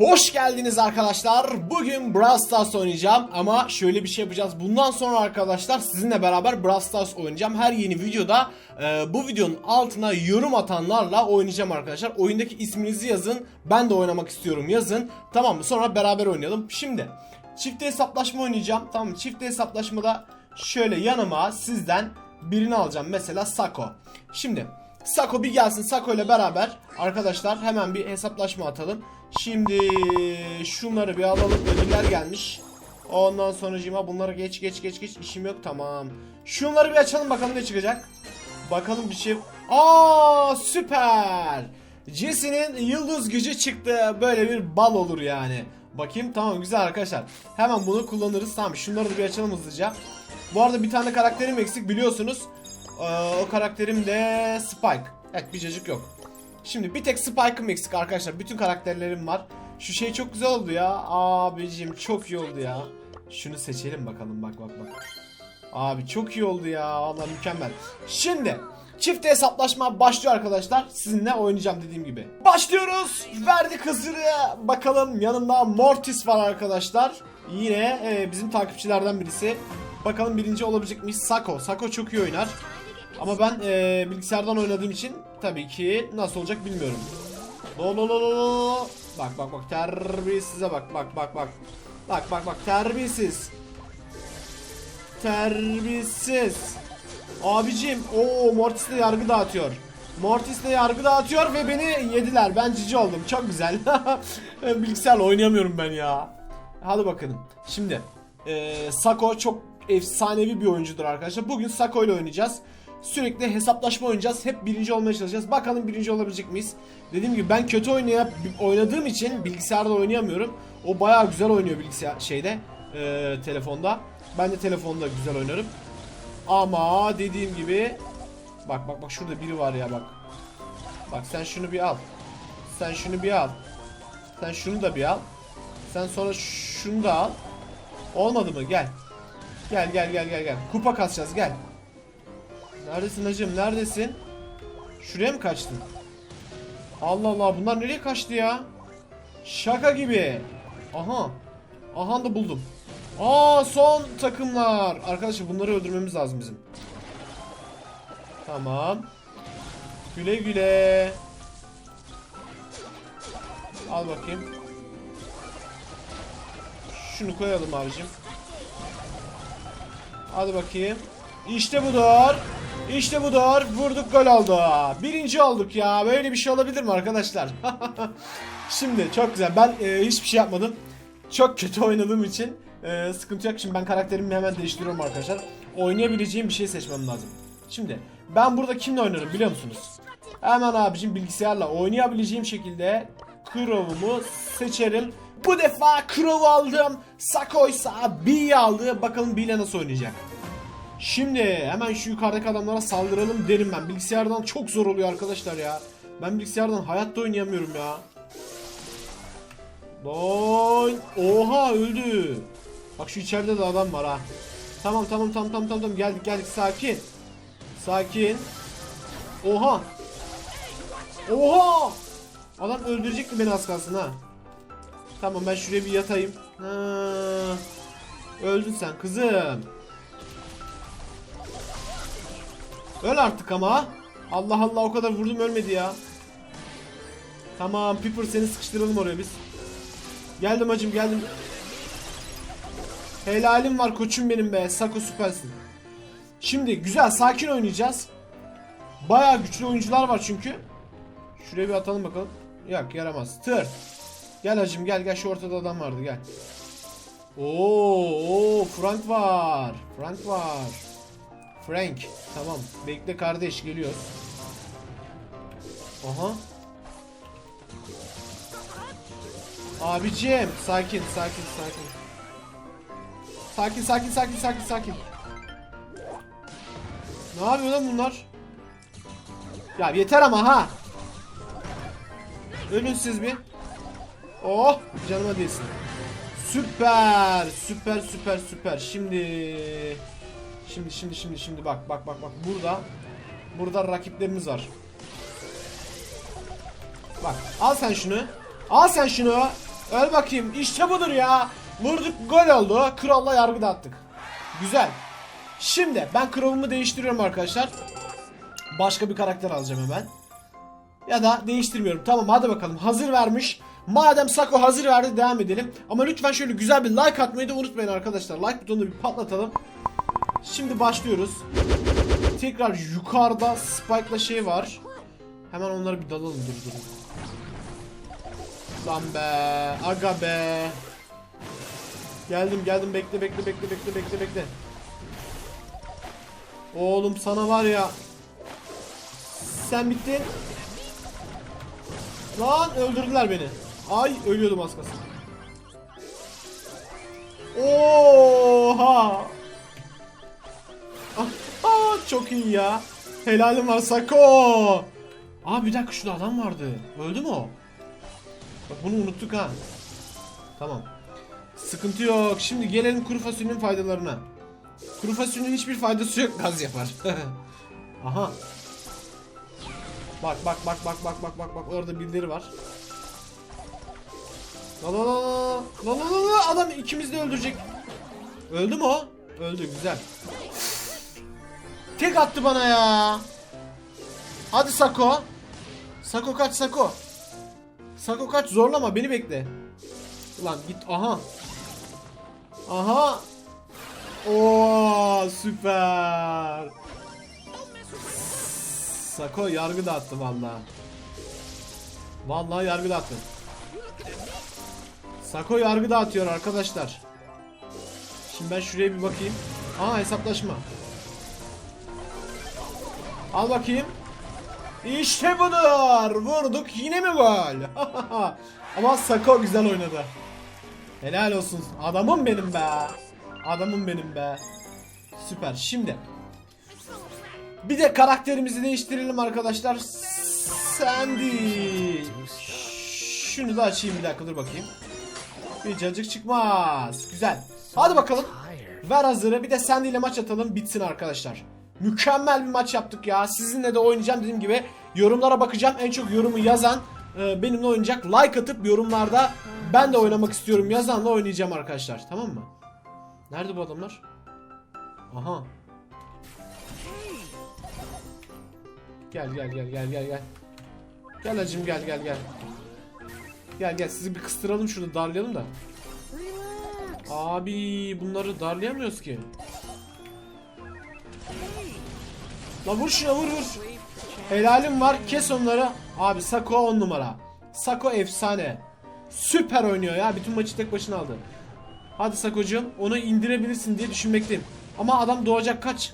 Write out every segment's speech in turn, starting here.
Hoş geldiniz arkadaşlar. Bugün Brawl Stars oynayacağım ama şöyle bir şey yapacağız. Bundan sonra arkadaşlar sizinle beraber Brawl Stars oynayacağım. Her yeni videoda e, bu videonun altına yorum atanlarla oynayacağım arkadaşlar. Oyundaki isminizi yazın. Ben de oynamak istiyorum yazın. Tamam mı? Sonra beraber oynayalım. Şimdi çift hesaplaşma oynayacağım. Tamam mı? Çift hesaplaşmada şöyle yanıma sizden birini alacağım. Mesela Sako. Şimdi Sako bir gelsin Sako ile beraber arkadaşlar hemen bir hesaplaşma atalım. Şimdi şunları bir alalım ödüller gelmiş. Ondan sonra bunları geç geç geç geç işim yok tamam. Şunları bir açalım bakalım ne çıkacak. Bakalım bir şey. Aa süper. Jesse'nin yıldız gücü çıktı. Böyle bir bal olur yani. Bakayım tamam güzel arkadaşlar. Hemen bunu kullanırız. Tamam şunları da bir açalım hızlıca. Bu arada bir tane karakterim eksik biliyorsunuz. O karakterim de Spike. Evet bir cacık yok. Şimdi bir tek Spike'ım eksik arkadaşlar. Bütün karakterlerim var. Şu şey çok güzel oldu ya. Abicim çok iyi oldu ya. Şunu seçelim bakalım bak bak bak. Abi çok iyi oldu ya. Allah mükemmel. Şimdi çift hesaplaşma başlıyor arkadaşlar. Sizinle oynayacağım dediğim gibi. Başlıyoruz. Verdik hazırı. Bakalım yanımda Mortis var arkadaşlar. Yine e, bizim takipçilerden birisi. Bakalım birinci olabilecek miyiz? Sako. Sako çok iyi oynar. Ama ben e, bilgisayardan oynadığım için tabii ki nasıl olacak bilmiyorum. Lo lo lo lo. Bak bak bak terbiyesize bak bak bak bak. Bak bak bak terbiyesiz. Terbiyesiz. Abicim o Mortis de yargı dağıtıyor. Mortis de yargı dağıtıyor ve beni yediler. Ben cici oldum. Çok güzel. Bilgisayarla oynayamıyorum ben ya. Hadi bakalım. Şimdi e, Sako çok efsanevi bir oyuncudur arkadaşlar. Bugün Sako ile oynayacağız. Sürekli hesaplaşma oynayacağız. Hep birinci olmaya çalışacağız. Bakalım birinci olabilecek miyiz? Dediğim gibi ben kötü oynayıp oynadığım için bilgisayarda oynayamıyorum. O bayağı güzel oynuyor bilgisayar şeyde, e, telefonda. Ben de telefonda güzel oynarım. Ama dediğim gibi bak bak bak şurada biri var ya bak. Bak sen şunu bir al. Sen şunu bir al. Sen şunu da bir al. Sen sonra şunu da al. Olmadı mı? Gel. Gel gel gel gel gel. Kupa kasacağız gel. Neredesin hacım? Neredesin? Şuraya mı kaçtın? Allah Allah bunlar nereye kaçtı ya? Şaka gibi. Aha. Aha da buldum. Aa son takımlar. Arkadaşlar bunları öldürmemiz lazım bizim. Tamam. Güle güle. Al bakayım. Şunu koyalım abicim. Hadi bakayım. İşte budur. İşte budur. Vurduk gol oldu. Birinci olduk ya. Böyle bir şey olabilir mi arkadaşlar? Şimdi çok güzel. Ben e, hiçbir şey yapmadım. Çok kötü oynadığım için e, sıkıntı yok. Şimdi ben karakterimi hemen değiştiriyorum arkadaşlar. Oynayabileceğim bir şey seçmem lazım. Şimdi ben burada kimle oynarım biliyor musunuz? Hemen abicim bilgisayarla oynayabileceğim şekilde Crow'umu seçerim. Bu defa Crow aldım. Sakoysa B'yi aldı. Bakalım B ile nasıl oynayacak. Şimdi hemen şu yukarıdaki adamlara saldıralım derim ben. Bilgisayardan çok zor oluyor arkadaşlar ya. Ben bilgisayardan hayatta oynayamıyorum ya. Lan oha öldü. Bak şu içeride de adam var ha. Tamam tamam tamam tamam tamam geldik geldik sakin. Sakin. Oha. Oha. Adam öldürecekti beni az kalsın ha. Tamam ben şuraya bir yatayım. Ha. Öldün sen kızım. Öl artık ama. Allah Allah o kadar vurdum ölmedi ya. Tamam Piper seni sıkıştıralım oraya biz. Geldim hacım geldim. Helalim var koçum benim be. Sako süpersin. Şimdi güzel sakin oynayacağız. Baya güçlü oyuncular var çünkü. Şuraya bir atalım bakalım. Yok yaramaz. Tır. Gel hacım gel gel şu ortada adam vardı gel. Oo, oo Frank var. Frank var. Frank. Tamam. Bekle kardeş geliyor. Aha. Abicim sakin sakin sakin. Sakin sakin sakin sakin sakin. Ne yapıyor lan bunlar? Ya yeter ama ha. Ölün bir. Oh canıma değsin. Süper süper süper süper. Şimdi Şimdi şimdi şimdi şimdi bak bak bak bak burada burada rakiplerimiz var. Bak al sen şunu. Al sen şunu. Öl bakayım. İşte budur ya. Vurduk gol oldu. Kralla yargı dağıttık. Güzel. Şimdi ben kralımı değiştiriyorum arkadaşlar. Başka bir karakter alacağım hemen. Ya da değiştirmiyorum. Tamam hadi bakalım. Hazır vermiş. Madem Sako hazır verdi devam edelim. Ama lütfen şöyle güzel bir like atmayı da unutmayın arkadaşlar. Like butonunu bir patlatalım. Şimdi başlıyoruz. Tekrar yukarıda Spike'la şey var. Hemen onları bir dalalım dur dur. Lan be, aga be. Geldim geldim bekle bekle bekle bekle bekle bekle. Oğlum sana var ya. Sen bittin. Lan öldürdüler beni. Ay ölüyordum az kalsın. Oha. Ah, ah, çok iyi ya. Helalim var Sako. Aa bir dakika şurada adam vardı. Öldü mü o? Bak bunu unuttuk ha. Tamam. Sıkıntı yok. Şimdi gelelim kuru fasulyenin faydalarına. Kuru fasulyenin hiçbir faydası yok. Gaz yapar. Aha. Bak bak bak bak bak bak bak bak orada birileri var. La la la la la la la adam ikimiz de öldürecek. Öldü mü o? Öldü güzel. Tek attı bana ya. Hadi Sako. Sako kaç Sako. Sako kaç zorlama beni bekle. Ulan git aha. Aha. Oo süper. Sako yargı dağıttı vallahi. Vallahi yargı dağıttı. Sako yargı dağıtıyor arkadaşlar. Şimdi ben şuraya bir bakayım. Aa hesaplaşma. Al bakayım. İşte budur. Vurduk yine mi gol? Ama Sako güzel oynadı. Helal olsun. Adamım benim be. Adamım benim be. Süper. Şimdi bir de karakterimizi değiştirelim arkadaşlar. Sandy. Şunu da açayım bir dakika dur bakayım. Bir cacık çıkmaz. Güzel. Hadi bakalım. Ver hazırı. Bir de Sandy ile maç atalım bitsin arkadaşlar. Mükemmel bir maç yaptık ya. Sizinle de oynayacağım dediğim gibi. Yorumlara bakacağım. En çok yorumu yazan e, benimle oynayacak. Like atıp yorumlarda ben de oynamak istiyorum yazanla oynayacağım arkadaşlar. Tamam mı? Nerede bu adamlar? Aha. Gel gel gel gel gel gel. Gel hacım gel gel gel. Gel gel sizi bir kıstıralım şurada darlayalım da. Abi bunları darlayamıyoruz ki. La vur şuna vur vur. Helalim var kes onları. Abi Sako 10 numara. Sako efsane. Süper oynuyor ya. Bütün maçı tek başına aldı. Hadi Sakocuğum onu indirebilirsin diye düşünmekteyim. Ama adam doğacak kaç.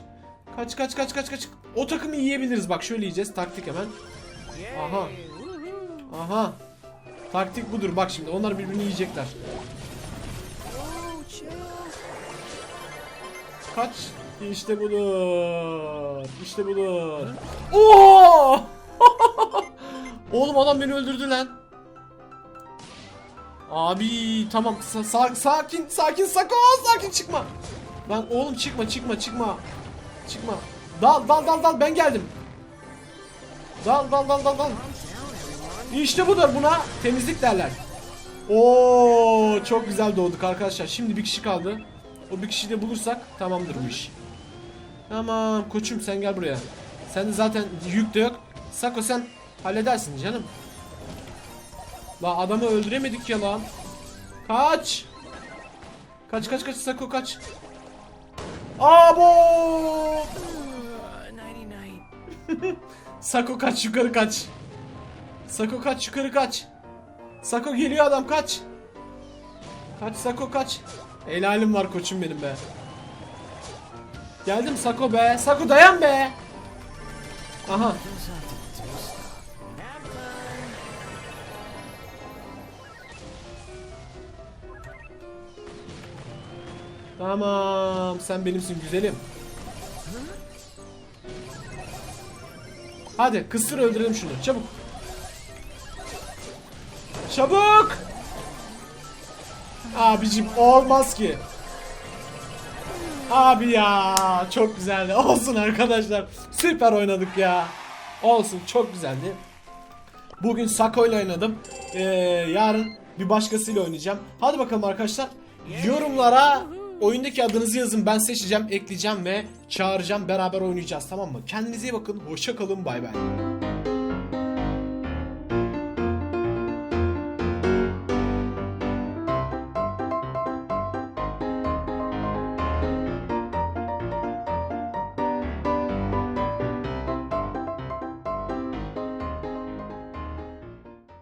Kaç kaç kaç kaç kaç. O takımı yiyebiliriz bak şöyle yiyeceğiz taktik hemen. Aha. Aha. Taktik budur bak şimdi onlar birbirini yiyecekler. Kaç. İşte budur. İşte budur. Oo! Oğlum adam beni öldürdü lan. Abi tamam sa- sa- sakin sakin Sako sakin çıkma. Lan oğlum çıkma çıkma çıkma. Çıkma. Dal dal dal dal ben geldim. Dal dal dal dal dal. İşte budur buna temizlik derler. Oo çok güzel doğduk arkadaşlar. Şimdi bir kişi kaldı. O bir kişiyi de bulursak tamamdır bu iş. Tamam koçum sen gel buraya. Sende zaten yük de yok. Sako sen halledersin canım. La adamı öldüremedik ya lan. Kaç. Kaç kaç kaç Sako kaç. Abo! Sako kaç yukarı kaç. Sako kaç yukarı kaç. Sako geliyor adam kaç. Kaç Sako kaç. Helalim var koçum benim be. Geldim Sako be. Sako dayan be. Aha. Tamam, sen benimsin güzelim. Hadi kısır öldürelim şunu. Çabuk. Çabuk. Abicim olmaz ki. Abi ya çok güzeldi. Olsun arkadaşlar. Süper oynadık ya. Olsun çok güzeldi. Bugün Sako ile oynadım. Ee, yarın bir başkasıyla oynayacağım. Hadi bakalım arkadaşlar. Yorumlara oyundaki adınızı yazın. Ben seçeceğim, ekleyeceğim ve çağıracağım. Beraber oynayacağız tamam mı? Kendinize iyi bakın. Hoşça kalın. Bay bay.